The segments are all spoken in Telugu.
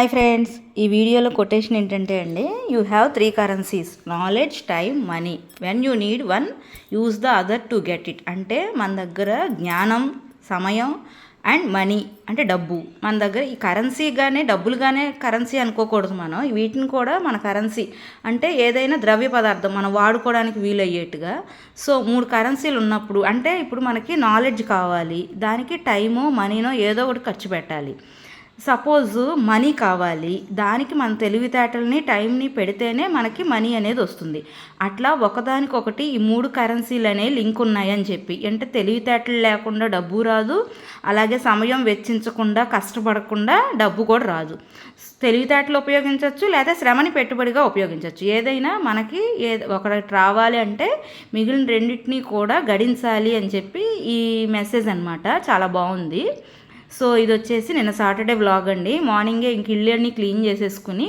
హాయ్ ఫ్రెండ్స్ ఈ వీడియోలో కొటేషన్ ఏంటంటే అండి you have three currencies knowledge time money when you need one use the other to get it అంటే మన దగ్గర జ్ఞానం సమయం అండ్ మనీ అంటే డబ్బు. మన దగ్గర ఈ కరెన్సీగానే డబ్బులుగానే కరెన్సీ అనుకోకూడదు మనం. వీటిని కూడా మన కరెన్సీ అంటే ఏదైనా ద్రవ్య పదార్థం మనం వాడుకోవడానికి వీలయ్యేట్టుగా. సో మూడు కరెన్సీలు ఉన్నప్పుడు అంటే ఇప్పుడు మనకి నాలెడ్జ్ కావాలి. దానికి టైము మనీనో ఏదో ఒకటి ఖర్చు పెట్టాలి. సపోజ్ మనీ కావాలి దానికి మన తెలివితేటల్ని టైంని పెడితేనే మనకి మనీ అనేది వస్తుంది. అట్లా ఒకదానికొకటి ఈ మూడు కరెన్సీలు అనేవి లింక్ ఉన్నాయని చెప్పి. అంటే తెలివితేటలు లేకుండా డబ్బు రాదు అలాగే సమయం వెచ్చించకుండా కష్టపడకుండా డబ్బు కూడా రాదు. తెలివితేటలు ఉపయోగించవచ్చు లేదా శ్రమని పెట్టుబడిగా ఉపయోగించవచ్చు ఏదైనా మనకి ఏ ఒకటి రావాలి అంటే మిగిలిన రెండింటినీ కూడా గడించాలి అని చెప్పి ఈ మెసేజ్ అనమాట చాలా బాగుంది. సో ఇది వచ్చేసి నిన్న సాటర్డే వ్లాగ్ అండి. మార్నింగే ఇంక ఇల్లు క్లీన్ చేసేసుకుని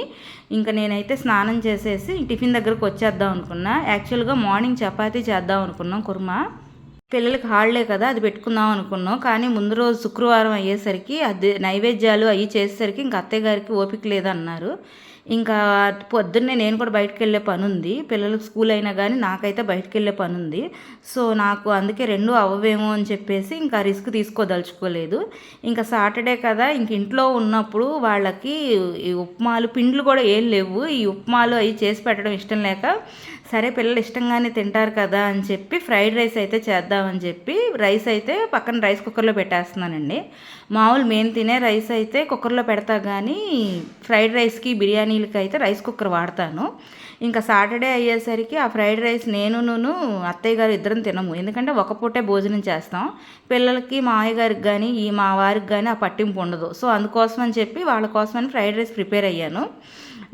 ఇంకా నేనైతే స్నానం చేసేసి టిఫిన్ దగ్గరకు వచ్చేద్దాం అనుకున్నా. యాక్చువల్గా మార్నింగ్ చపాతీ చేద్దాం అనుకున్నాం కుర్మా. పిల్లలకి హాలిడే కదా అది పెట్టుకుందాం అనుకున్నాం. కానీ ముందు రోజు శుక్రవారం అయ్యేసరికి అది నైవేద్యాలు అవి చేసేసరికి ఇంకా అత్తయ్య గారికి ఓపిక లేదన్నారు. ఇంకా పొద్దున్నే నేను కూడా బయటకు వెళ్ళే పని ఉంది పిల్లలకు స్కూల్ అయినా కానీ నాకైతే బయటకు వెళ్ళే పని ఉంది సో నాకు అందుకే రెండు అవ్వవేమో అని చెప్పేసి ఇంకా రిస్క్ తీసుకోదలుచుకోలేదు. ఇంకా సాటర్డే కదా ఇంక ఇంట్లో ఉన్నప్పుడు వాళ్ళకి ఈ ఉప్మాలు పిండ్లు కూడా ఏం లేవు. ఈ ఉప్మాలు అవి చేసి పెట్టడం ఇష్టం లేక సరే పిల్లలు ఇష్టంగానే తింటారు కదా అని చెప్పి ఫ్రైడ్ రైస్ అయితే చేద్దామని చెప్పి రైస్ అయితే పక్కన రైస్ కుక్కర్లో పెట్టేస్తున్నానండి. మామూలు మేము తినే రైస్ అయితే కుక్కర్లో పెడతా కానీ ఫ్రైడ్ రైస్కి బిర్యానీ బిర్యానీలకి అయితే రైస్ కుక్కర్ వాడతాను. ఇంకా సాటర్డే అయ్యేసరికి ఆ ఫ్రైడ్ రైస్ నేను అత్తయ్య గారు ఇద్దరం తినము. ఎందుకంటే ఒక పూటే భోజనం చేస్తాం. పిల్లలకి మా గారికి కానీ ఈ మా వారికి కానీ ఆ పట్టింపు ఉండదు. సో అందుకోసం అని చెప్పి వాళ్ళ కోసమని ఫ్రైడ్ రైస్ ప్రిపేర్ అయ్యాను.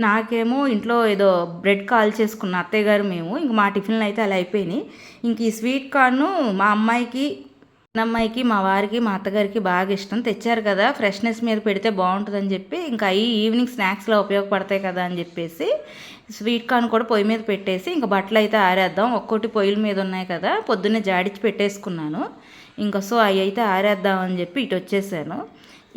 నాకేమో ఇంట్లో ఏదో బ్రెడ్ కాల్ చేసుకున్న అత్తయ్య గారు మేము. ఇంక మా టిఫిన్లు అయితే అలా అయిపోయినాయి. ఇంక ఈ స్వీట్ కార్ను మా అమ్మాయికి అమ్మాయికి మా వారికి మా అత్తగారికి బాగా ఇష్టం. తెచ్చారు కదా ఫ్రెష్నెస్ మీద పెడితే బాగుంటుందని చెప్పి ఇంకా అవి ఈవినింగ్ స్నాక్స్లో ఉపయోగపడతాయి కదా అని చెప్పేసి స్వీట్ కార్న్ కూడా పొయ్యి మీద పెట్టేసి ఇంకా బట్టలు అయితే ఆరేద్దాం. ఒక్కోటి పొయ్యిల మీద ఉన్నాయి కదా పొద్దున్నే జాడిచి పెట్టేసుకున్నాను. ఇంకా సో అవి అయితే ఆరేద్దాం అని చెప్పి ఇటు వచ్చేసాను.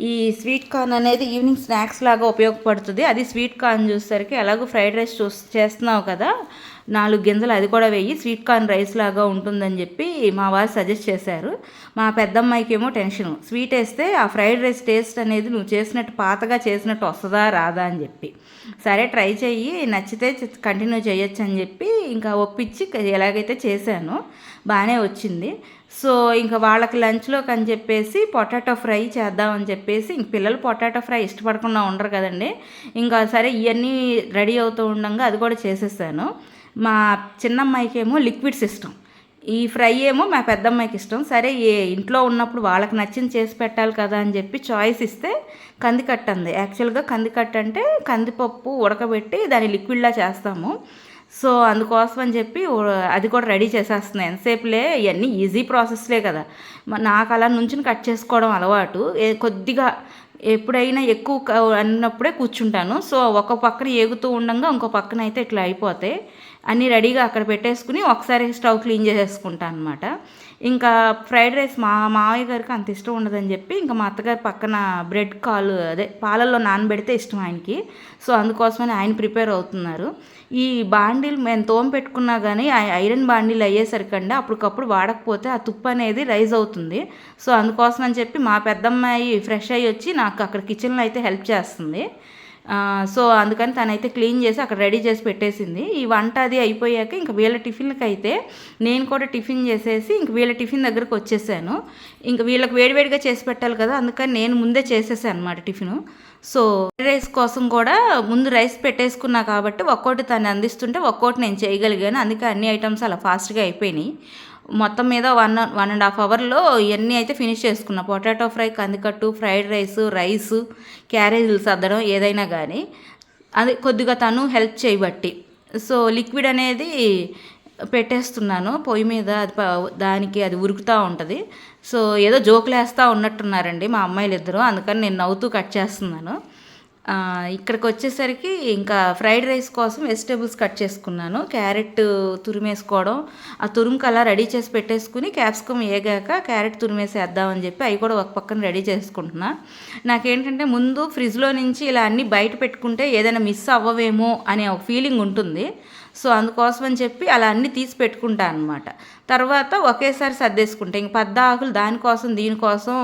ఈ స్వీట్ కార్న్ అనేది ఈవినింగ్ స్నాక్స్ లాగా ఉపయోగపడుతుంది. అది స్వీట్ కార్న్ చూసేసరికి ఎలాగో ఫ్రైడ్ రైస్ చూ చేస్తున్నావు కదా నాలుగు గింజలు అది కూడా వెయ్యి స్వీట్ కార్న్ రైస్ లాగా ఉంటుందని చెప్పి మా వారు సజెస్ట్ చేశారు. మా పెద్దమ్మాయికి ఏమో టెన్షన్ స్వీట్ వేస్తే ఆ ఫ్రైడ్ రైస్ టేస్ట్ అనేది నువ్వు చేసినట్టు పాతగా చేసినట్టు వస్తుందా రాదా అని చెప్పి. సరే ట్రై చెయ్యి నచ్చితే కంటిన్యూ చేయొచ్చు అని చెప్పి ఇంకా ఒప్పించి ఎలాగైతే చేశాను బాగానే వచ్చింది. సో ఇంకా వాళ్ళకి లంచ్లోకి అని చెప్పేసి పొటాటో ఫ్రై చేద్దామని చెప్పేసి ఇంక పిల్లలు పొటాటో ఫ్రై ఇష్టపడకుండా ఉండరు కదండి. ఇంకా సరే ఇవన్నీ రెడీ అవుతూ ఉండగా అది కూడా చేసేసాను. మా చిన్నమ్మాయికి ఏమో లిక్విడ్స్ ఇష్టం ఈ ఫ్రై ఏమో మా పెద్దమ్మాయికి ఇష్టం. సరే ఏ ఇంట్లో ఉన్నప్పుడు వాళ్ళకి నచ్చింది చేసి పెట్టాలి కదా అని చెప్పి చాయిస్ ఇస్తే కందికట్ట అంది యాక్చువల్గా కందికట్ట అంటే కందిపప్పు ఉడకబెట్టి దాన్ని లిక్విడ్లా చేస్తాము. సో అందుకోసం అని చెప్పి అది కూడా రెడీ చేసేస్తున్నాయి. ఎంతసేపులే? ఇవన్నీ ఈజీ ప్రాసెస్లే కదా. నాకు అలా నుంచి కట్ చేసుకోవడం అలవాటు. కొద్దిగా ఎప్పుడైనా ఎక్కువ అన్నప్పుడే కూర్చుంటాను. సో ఒక పక్కన ఏగుతూ ఉండగా ఇంకో పక్కన అయితే ఇట్లా అయిపోతాయి అన్నీ రెడీగా అక్కడ పెట్టేసుకుని ఒకసారి స్టవ్ క్లీన్ చేసేసుకుంటాను అనమాట ఇంకా ఫ్రైడ్ రైస్ మా మావయ్య గారికి అంత ఇష్టం ఉండదని చెప్పి ఇంకా మా అత్తగారి పక్కన బ్రెడ్ కాలు అదే పాలల్లో నానబెడితే ఇష్టం ఆయనకి. సో అందుకోసమని ఆయన ప్రిపేర్ అవుతున్నారు. ఈ బాండీలు మేము తోమ పెట్టుకున్నా కానీ ఐరన్ బాండీలు అయ్యేసరికండి అప్పటికప్పుడు వాడకపోతే ఆ తుప్పు అనేది రైజ్ అవుతుంది. సో అందుకోసం అని చెప్పి మా పెద్దమ్మాయి ఫ్రెష్ అయ్యి వచ్చి నాకు అక్కడ కిచెన్లో అయితే హెల్ప్ చేస్తుంది. సో అందుకని తనైతే క్లీన్ చేసి అక్కడ రెడీ చేసి పెట్టేసింది. ఈ వంట అది అయిపోయాక ఇంక వీళ్ళ టిఫిన్కి అయితే నేను కూడా టిఫిన్ చేసేసి ఇంక వీళ్ళ టిఫిన్ దగ్గరకు వచ్చేసాను. ఇంక వీళ్ళకి వేడివేడిగా చేసి పెట్టాలి కదా అందుకని నేను ముందే చేసేసాను అనమాట టిఫిను సో రైస్ కోసం కూడా ముందు రైస్ పెట్టేసుకున్నా కాబట్టి ఒక్కోటి తను అందిస్తుంటే ఒక్కోటి నేను చేయగలిగాను. అందుకే అన్ని ఐటమ్స్ అలా ఫాస్ట్గా అయిపోయినాయి. మొత్తం మీద వన్ వన్ అండ్ హాఫ్ అవర్లో ఇవన్నీ అయితే ఫినిష్ చేసుకున్నా. పొటాటో ఫ్రై కందికట్టు ఫ్రైడ్ రైస్ రైస్ క్యారేజీలు సర్దడం ఏదైనా కానీ అది కొద్దిగా తను హెల్ప్ చేయబట్టి. సో లిక్విడ్ అనేది పెట్టేస్తున్నాను. పొయ్యి మీద అది దానికి అది ఉరుకుతూ ఉంటుంది. సో ఏదో జోకులు వేస్తూ ఉన్నట్టున్నారండి మా అమ్మాయిలు ఇద్దరు అందుకని నేను నవ్వుతూ కట్ చేస్తున్నాను. ఇక్కడికి వచ్చేసరికి ఇంకా ఫ్రైడ్ రైస్ కోసం వెజిటేబుల్స్ కట్ చేసుకున్నాను. క్యారెట్ తురిమేసుకోవడం ఆ తురుముకు అలా రెడీ చేసి పెట్టేసుకుని క్యాప్సికమ్ వేగాక క్యారెట్ తురిమేసేద్దామని చెప్పి అవి కూడా ఒక పక్కన రెడీ చేసుకుంటున్నా. నాకేంటంటే ముందు ఫ్రిడ్జ్లో నుంచి ఇలా అన్నీ బయట పెట్టుకుంటే ఏదైనా మిస్ అవ్వవేమో అనే ఒక ఫీలింగ్ ఉంటుంది. సో అందుకోసం అని చెప్పి అలా అన్నీ తీసి పెట్టుకుంటా అనమాట తర్వాత ఒకేసారి సర్దేసుకుంటా. ఇంక పెద్ద ఆకులు దానికోసం దీనికోసం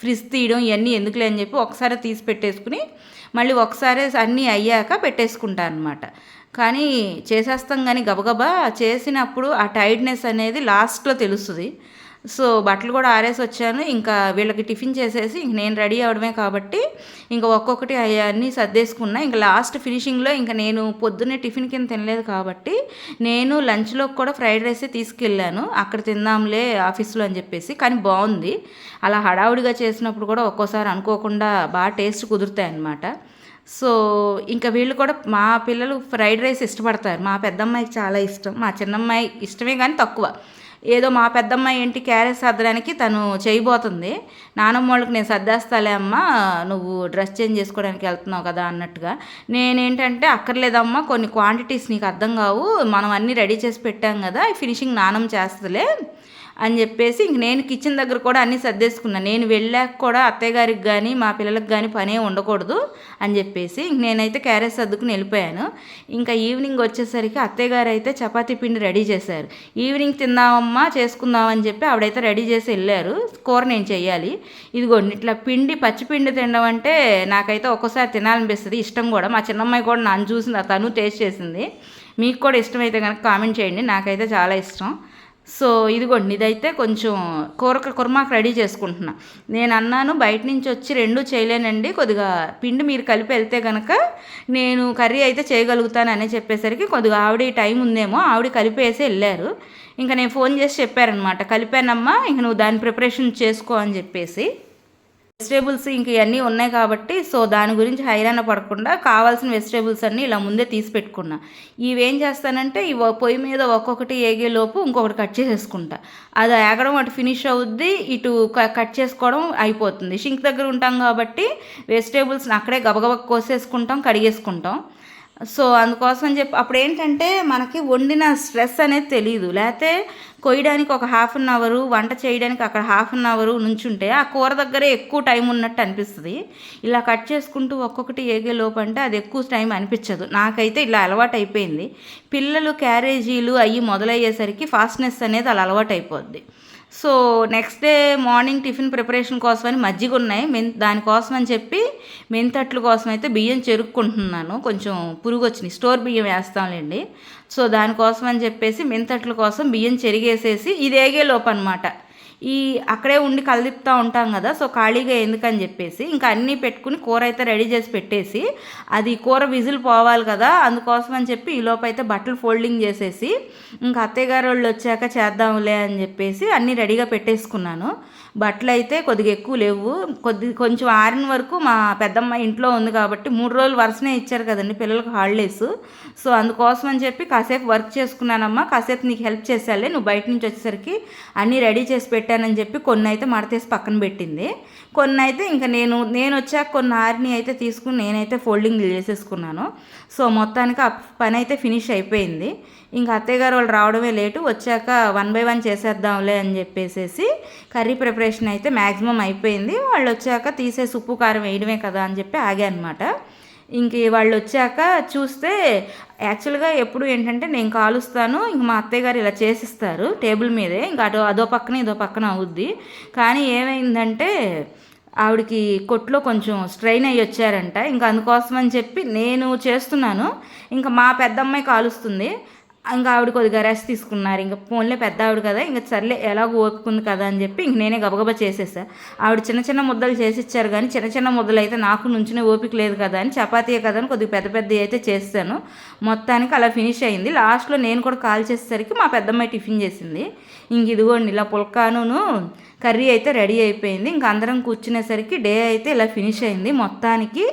ఫ్రిజ్ తీయడం ఇవన్నీ ఎందుకులే అని చెప్పి ఒకసారి తీసి పెట్టేసుకుని మళ్ళీ ఒకసారి అన్నీ అయ్యాక పెట్టేసుకుంటా అనమాట కానీ చేసేస్తాం కానీ గబగబా చేసినప్పుడు ఆ టైర్డ్నెస్ అనేది లాస్ట్లో తెలుస్తుంది. సో బట్టలు కూడా ఆరేసి వచ్చాను. ఇంకా వీళ్ళకి టిఫిన్ చేసేసి ఇంక నేను రెడీ అవడమే కాబట్టి ఇంకా ఒక్కొక్కటి అవన్నీ సర్దేసుకున్నా. ఇంకా లాస్ట్ ఫినిషింగ్లో ఇంకా నేను పొద్దున్నే టిఫిన్ కింద తినలేదు కాబట్టి నేను లంచ్లో కూడా ఫ్రైడ్ రైసే తీసుకెళ్ళాను. అక్కడ తిందాంలే ఆఫీస్లో అని చెప్పేసి. కానీ బాగుంది. అలా హడావుడిగా చేసినప్పుడు కూడా ఒక్కోసారి అనుకోకుండా బాగా టేస్ట్ కుదురుతాయి అన్నమాట. సో ఇంకా వీళ్ళు కూడా మా పిల్లలు ఫ్రైడ్ రైస్ ఇష్టపడతారు. మా పెద్దమ్మాయికి చాలా ఇష్టం. మా చిన్నమ్మాయి ఇష్టమే కానీ తక్కువ. ఏదో మా పెద్దమ్మాయి ఏంటి క్యారేజ్ సర్దడానికి తను చేయబోతుంది. నానమ్మ వాళ్ళకి నేను సర్దేస్తాలే అమ్మ నువ్వు డ్రెస్ చేంజ్ చేసుకోవడానికి వెళ్తున్నావు కదా అన్నట్టుగా. నేనేంటంటే అక్కర్లేదమ్మా కొన్ని క్వాంటిటీస్ నీకు అర్థం కావు మనం అన్నీ రెడీ చేసి పెట్టాం కదా ఫినిషింగ్ నానమ్మ చేస్తలే అని చెప్పేసి ఇంక నేను కిచెన్ దగ్గర కూడా అన్నీ సర్దేసుకున్నాను నేను వెళ్ళాక కూడా అత్తయ్య గారికి కానీ మా పిల్లలకు కానీ పనే ఉండకూడదు అని చెప్పేసి ఇంక నేనైతే క్యారెట్ సర్దుకుని వెళ్ళిపోయాను. ఇంకా ఈవినింగ్ వచ్చేసరికి అత్తయ్య గారు అయితే చపాతీ పిండి రెడీ చేశారు. ఈవినింగ్ తిందామమ్మా చేసుకుందామని చెప్పి ఆవిడైతే రెడీ చేసి వెళ్ళారు. కూర నేను చెయ్యాలి. ఇదిగోండి ఇట్లా పిండి పచ్చి పిండి తినడం అంటే నాకైతే ఒక్కోసారి తినాలనిపిస్తుంది. ఇష్టం కూడా. మా చిన్నమ్మాయి కూడా నన్ను చూసింది తను టేస్ట్ చేసింది. మీకు కూడా ఇష్టమైతే కనుక కామెంట్ చేయండి. నాకైతే చాలా ఇష్టం. సో ఇదిగోండి ఇదైతే కొంచెం కూర కుర్మాకు రెడీ చేసుకుంటున్నా. నేను అన్నాను బయట నుంచి వచ్చి రెండు చేయలేనండి కొద్దిగా పిండి మీరు కలిపి వెళ్తే కనుక నేను కర్రీ అయితే చేయగలుగుతాను అని చెప్పేసరికి కొద్దిగా ఆవిడ టైం ఉందేమో ఆవిడ కలిపేసి వెళ్ళారు. ఇంకా నేను ఫోన్ చేసి చెప్పారనమాట కలిపానమ్మా ఇంక నువ్వు దాని ప్రిపరేషన్ చేసుకో అని చెప్పేసి. వెజిటేబుల్స్ ఇంక ఇవన్నీ ఉన్నాయి కాబట్టి సో దాని గురించి హైరాణ పడకుండా కావాల్సిన వెజిటేబుల్స్ అన్నీ ఇలా ముందే తీసి పెట్టుకున్నా. ఇవేం చేస్తానంటే ఇవి పొయ్యి మీద ఒక్కొక్కటి ఏగే లోపు ఇంకొకటి కట్ చేసేసుకుంటా. అది ఏగడం అటు ఫినిష్ అవుద్ది ఇటు కట్ చేసుకోవడం అయిపోతుంది. షింక్ దగ్గర ఉంటాం కాబట్టి వెజిటేబుల్స్ని అక్కడే గబగబ కోసేసుకుంటాం కడిగేసుకుంటాం. సో అందుకోసం చెప్పి అప్పుడు ఏంటంటే మనకి వండిన స్ట్రెస్ అనేది తెలియదు లేకపోతే కొయ్యడానికి ఒక హాఫ్ అన్ అవరు వంట చేయడానికి అక్కడ హాఫ్ అన్ అవరు నుంచుంటే ఆ కూర దగ్గరే ఎక్కువ టైం ఉన్నట్టు అనిపిస్తుంది. ఇలా కట్ చేసుకుంటూ ఒక్కొక్కటి ఏగే లోపు అంటే అది ఎక్కువ టైం అనిపించదు. నాకైతే ఇలా అలవాటు అయిపోయింది పిల్లలు క్యారేజీలు అవి మొదలయ్యేసరికి ఫాస్ట్నెస్ అనేది అలా అలవాటు అయిపోద్ది so next day morning tiffin preparation కోసమని మజ్జిగ ఉన్నాయి మెన్ దానికోసం అని చెప్పి మెంతట్ల కోసం అయితే బియ్యం చెరుక్కుంటున్నాను. కొంచెం పురుగు వచ్చినాయి స్టోర్ బియ్యం వేస్తాంలేండి. సో దానికోసం అని చెప్పేసి మెంతట్ల కోసం బియ్యం చెరిగేసేసి ఇది ఏగే లోపు అనమాట ఈ అక్కడే ఉండి కలదిప్తూ ఉంటాం కదా సో ఖాళీగా ఎందుకని చెప్పేసి ఇంకా అన్నీ పెట్టుకుని కూర అయితే రెడీ చేసి పెట్టేసి అది కూర విజిల్ పోవాలి కదా అందుకోసం అని చెప్పి ఈ లోపు అయితే బట్టలు ఫోల్డింగ్ చేసేసి ఇంకా అత్తయ్య గారు వాళ్ళు వచ్చాక చేద్దాంలే అని చెప్పేసి అన్నీ రెడీగా పెట్టేసుకున్నాను. బట్టలు అయితే కొద్దిగా ఎక్కువ లేవు. కొద్ది కొంచెం ఆరిన వరకు మా పెద్దమ్మ ఇంట్లో ఉంది కాబట్టి మూడు రోజులు వరుసనే ఇచ్చారు కదండి పిల్లలకు హాలిడేస్. సో అందుకోసం అని చెప్పి కాసేపు వర్క్ చేసుకున్నానమ్మా. కాసేపు నీకు హెల్ప్ చేసేయాలి నువ్వు బయట నుంచి వచ్చేసరికి అన్నీ రెడీ చేసి పెట్టానని చెప్పి కొన్ని అయితే మడతేసి పక్కన పెట్టింది. కొన్ని అయితే ఇంకా నేను నేను వచ్చాక కొన్ని ఆరిని అయితే తీసుకుని నేనైతే ఫోల్డింగ్ చేసేసుకున్నాను. సో మొత్తానికి ఆ పని అయితే ఫినిష్ అయిపోయింది. ఇంకా అత్తయ్య గారు వాళ్ళు రావడమే లేటు వచ్చాక వన్ బై వన్ చేసేద్దాంలే అని చెప్పేసేసి కర్రీ ప్రిపరేషన్ అయితే మ్యాక్సిమం అయిపోయింది. వాళ్ళు వచ్చాక తీసేసి ఉప్పు కారం వేయడమే కదా అని చెప్పి ఆగా అనమాట ఇంక వాళ్ళు వచ్చాక చూస్తే యాక్చువల్గా ఎప్పుడు ఏంటంటే నేను కాలుస్తాను ఇంక మా అత్తయ్య గారు ఇలా చేసిస్తారు టేబుల్ మీదే ఇంకా అటు అదో పక్కన ఇదో పక్కన అవుద్ది. కానీ ఏమైందంటే ఆవిడకి కొట్లో కొంచెం స్ట్రెయిన్ అయ్యి వచ్చారంట. ఇంకా అందుకోసం అని చెప్పి నేను చేస్తున్నాను. ఇంకా మా పెద్దమ్మాయి కాలుస్తుంది. ఇంకా ఆవిడ కొద్దిగా రెస్ట్ తీసుకున్నారు. ఇంకా ఫోన్లే పెద్ద ఆవిడ కదా ఇంకా సర్లే ఎలాగో ఓపుకుంది కదా అని చెప్పి ఇంక నేనే గబగబా చేసేసా. ఆవిడ చిన్న చిన్న ముద్దలు చేసి ఇచ్చారు కానీ చిన్న చిన్న ముద్దలు అయితే నాకు నుంచునే ఓపిక లేదు కదా అని చపాతీయే కదా అని కొద్దిగా పెద్ద పెద్ద అయితే చేస్తాను. మొత్తానికి అలా ఫినిష్ అయింది. లాస్ట్లో నేను కూడా కాల్ చేసేసరికి మా పెద్దమ్మాయి టిఫిన్ చేసింది. ఇంక ఇదిగోండి ఇలా పుల్కానును కర్రీ అయితే రెడీ అయిపోయింది. ఇంక అందరం కూర్చునేసరికి డే అయితే ఇలా ఫినిష్ అయింది. మొత్తానికి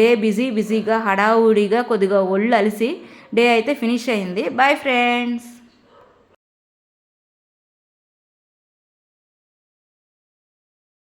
డే బిజీ బిజీగా హడావుడిగా కొద్దిగా ఒళ్ళు అలిసి డే అయితే ఫినిష్ అయింది. Bye friends.